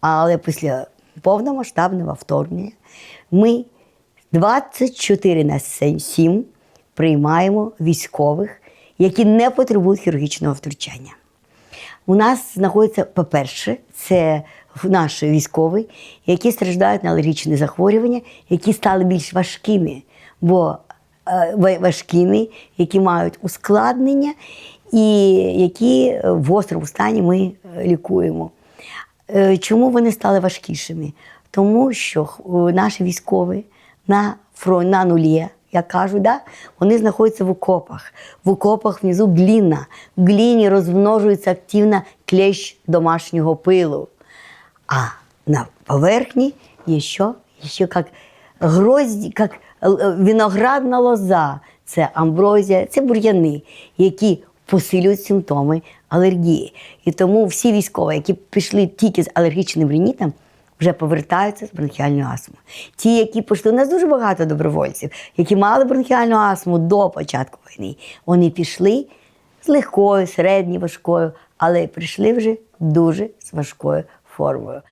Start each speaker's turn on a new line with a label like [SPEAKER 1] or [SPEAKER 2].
[SPEAKER 1] Але після повномасштабного вторгнення ми 24 на 7 приймаємо військових, які не потребують хірургічного втручання. У нас знаходиться, по-перше, це наші військові, які страждають на алергічні захворювання, які стали більш важкими, бо е, важкими, які мають ускладнення і які в гострому стані ми е, лікуємо. Е, Чому вони стали важкішими? Тому що наші військові на фронт, на нулі, як кажуть, да? вони знаходяться в окопах. В окопах внизу гліна. В гліні розмножується активно клещ домашнього пилу. А на поверхні є що? Є як грозді, як е, е, виноградна лоза, це амброзія, це бур'яни, які посилюють симптоми алергії. І тому всі військові, які пішли тільки з алергічним ринітом, вже повертаються з бронхіальною астмою. Ті, які пішли, у нас дуже багато добровольців, які мали бронхіальну астму до початку війни, вони пішли з легкою, середньою, важкою, але прийшли вже дуже з важкою формою.